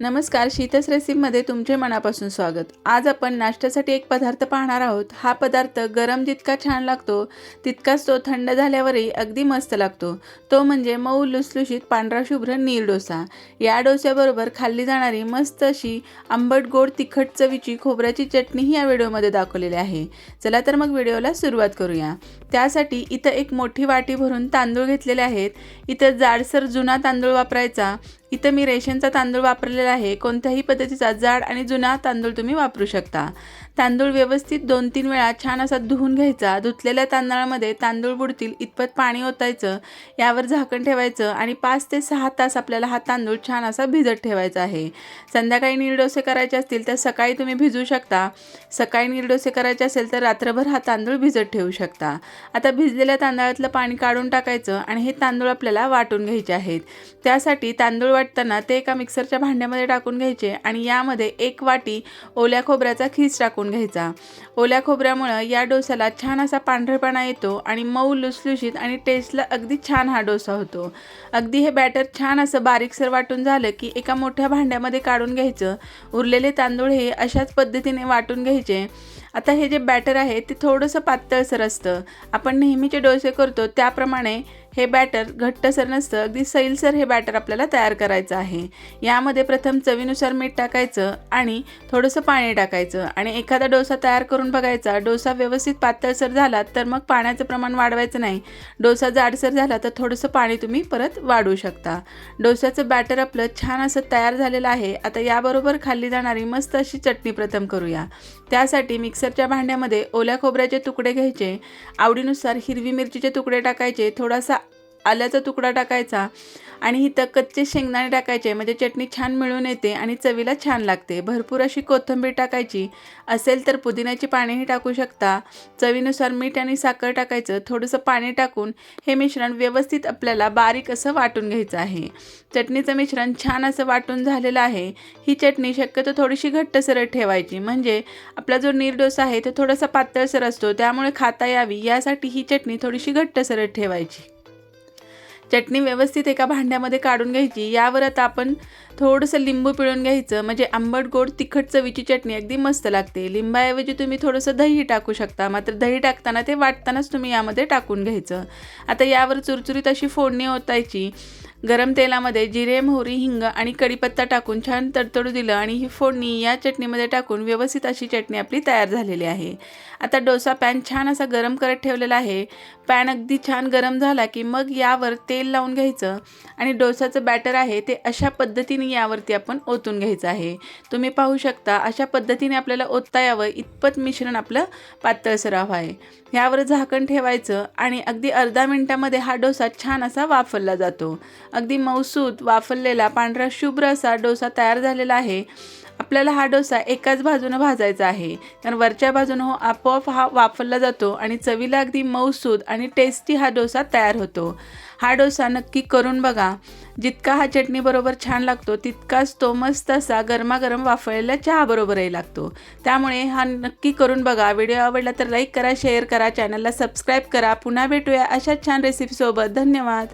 नमस्कार शीतस रेसिपीमध्ये तुमचे मनापासून स्वागत. आज आपण नाश्त्यासाठी एक पदार्थ पाहणार आहोत. हा पदार्थ गरम जितका छान लागतो तितकाच तो थंड झाल्यावरही अगदी मस्त लागतो. तो म्हणजे मऊ लुसलुशीत पांढरा शुभ्र नील डोसा. या डोस्याबरोबर खाल्ली जाणारी मस्त अशी आंबट गोड तिखट चवीची खोबऱ्याची चटणीही या व्हिडिओमध्ये दाखवलेली आहे. चला तर मग व्हिडिओला सुरुवात करूया. त्यासाठी इथं एक मोठी वाटी भरून तांदूळ घेतलेले आहेत. इथं जाडसर जुना तांदूळ वापरायचा. इथं मी रेशनचा तांदूळ वापरलेला आहे. कोणत्याही पद्धतीचा जाड आणि जुना तांदूळ तुम्ही वापरू शकता. तांदूळ व्यवस्थित दोन तीन वेळा छान असा धुवून घ्यायचा. धुतलेल्या तांदळामध्ये तांदूळ बुडतील इतपत पाणी ओतायचं यावर झाकण ठेवायचं आणि पाच ते सहा तास आपल्याला हा तांदूळ छान असा भिजत ठेवायचा आहे. संध्याकाळी निरडोसे करायचे असतील तर सकाळी तुम्ही भिजू शकता. सकाळी निरडोसे करायचे असेल तर रात्रभर हा तांदूळ भिजत ठेवू शकता. आता भिजलेल्या तांदळातलं पाणी काढून टाकायचं आणि हे तांदूळ आपल्याला वाटून घ्यायचे आहेत. त्यासाठी तांदूळ वाटताना ते एका मिक्सरच्या भांड्यामध्ये टाकून घ्यायचे आणि यामध्ये एक वाटी ओल्या खोबऱ्याचा खीस टाकून घ्यायचा. ओल्या खोबऱ्यामुळं या डोसाला छान असा पांढरपणा येतो आणि मऊ लुसलुशीत आणि टेस्टला अगदी छान हा डोसा होतो. अगदी हे बॅटर छान असं बारीकसर वाटून झालं की एका मोठ्या भांड्यामध्ये काढून घ्यायचं. उरलेले तांदूळ हे अशाच पद्धतीने वाटून घ्यायचे. आता हे जे बॅटर आहे ते थोडंसं पातळसर असतं. आपण नेहमीचे डोसे करतो त्याप्रमाणे हे बॅटर घट्टसर नसतं अगदी सैलसर हे बॅटर आपल्याला तयार करायचं आहे. यामध्ये प्रथम चवीनुसार मीठ टाकायचं आणि थोडंसं पाणी टाकायचं आणि एखादा डोसा तयार करून बघायचा. डोसा व्यवस्थित पातळसर झाला तर मग पाण्याचं प्रमाण वाढवायचं नाही. डोसा जाडसर झाला तर थोडंसं पाणी तुम्ही परत वाढवू शकता. डोस्याचं बॅटर आपलं छान असं तयार झालेलं आहे. आता याबरोबर खाल्ली जाणारी मस्त अशी चटणी प्रथम करूया. त्यासाठी मिक्सरच्या भांड्यामध्ये ओल्या खोबऱ्याचे तुकडे घ्यायचे. आवडीनुसार हिरवी मिरचीचे तुकडे टाकायचे. थोडासा आल्याचा तुकडा टाकायचा आणि इथं कच्चे शेंगदाणे टाकायचे म्हणजे चटणी छान मिळून येते आणि चवीला छान लागते. भरपूर अशी कोथिंबीर टाकायची असेल तर पुदिन्याची पाणीही टाकू शकता. चवीनुसार मीठ आणि साखर टाकायचं थोडंसं पाणी टाकून हे मिश्रण व्यवस्थित आपल्याला बारीक असं वाटून घ्यायचं आहे. चटणीचं मिश्रण छान असं वाटून झालेलं आहे. ही चटणी शक्यतो थोडीशी घट्ट सरळ ठेवायची म्हणजे आपला जो निरडोसा आहे तो थोडासा पातळसर असतो त्यामुळे खाता यावी. यासाठी ही चटणी थोडीशी घट्ट सरळ ठेवायची. चटणी व्यवस्थित एका भांड्यामध्ये काढून घ्यायची. यावर आता आपण थोडंसं लिंबू पिळून घ्यायचं. म्हणजे आंबट गोड तिखट चवीची चटणी अगदी मस्त लागते. लिंबाऐवजी तुम्ही थोडंसं दही टाकू शकता. मात्र दही टाकताना ते वाटतानाच तुम्ही यामध्ये टाकून घ्यायचं. आता यावर चुरचुरीत अशी फोडणी ओतायची. गरम तेलामध्ये जिरे मोहरी हिंग आणि कढीपत्ता टाकून छान तडतडू दिलं आणि ही फोडणी या चटणीमध्ये टाकून व्यवस्थित अशी चटणी आपली तयार झालेली आहे. आता डोसा पॅन छान असा गरम करत ठेवलेला आहे. पॅन अगदी छान गरम झाला की मग यावर तेल लावून घ्यायचं आणि डोसाचं बॅटर आहे ते अशा पद्धतीने यावरती आपण ओतून घ्यायचं आहे. तुम्ही पाहू शकता अशा पद्धतीने आपल्याला ओतता यावं इतपत मिश्रण आपलं पातळसर हवं आहे. यावर झाकण ठेवायचं आणि अगदी अर्धा मिनटामध्ये हा डोसा छान असा वाफरला जातो. अगदी मौसूद वाफरलेला पांढरा शुभ्र असा डोसा तयार झालेला आहे. आपल्याला हा डोसा एकाच बाजूनं भाजायचा आहे. कारण वरच्या बाजूनं हो आपोआप हा वापरला जातो आणि चवीला अगदी मऊसूद आणि टेस्टी हा डोसा तयार होतो. हा डोसा नक्की करून बघा. जितका हा चटणीबरोबर छान लागतो तितकाच तो मस्त असा गरमागरम वाफळलेल्या चहाबरोबरही लागतो. त्यामुळे हा नक्की करून बघा. व्हिडिओ आवडला तर लाईक करा शेअर करा चॅनलला सबस्क्राईब करा. पुन्हा भेटूया अशाच छान रेसिपीसोबत धन्यवाद.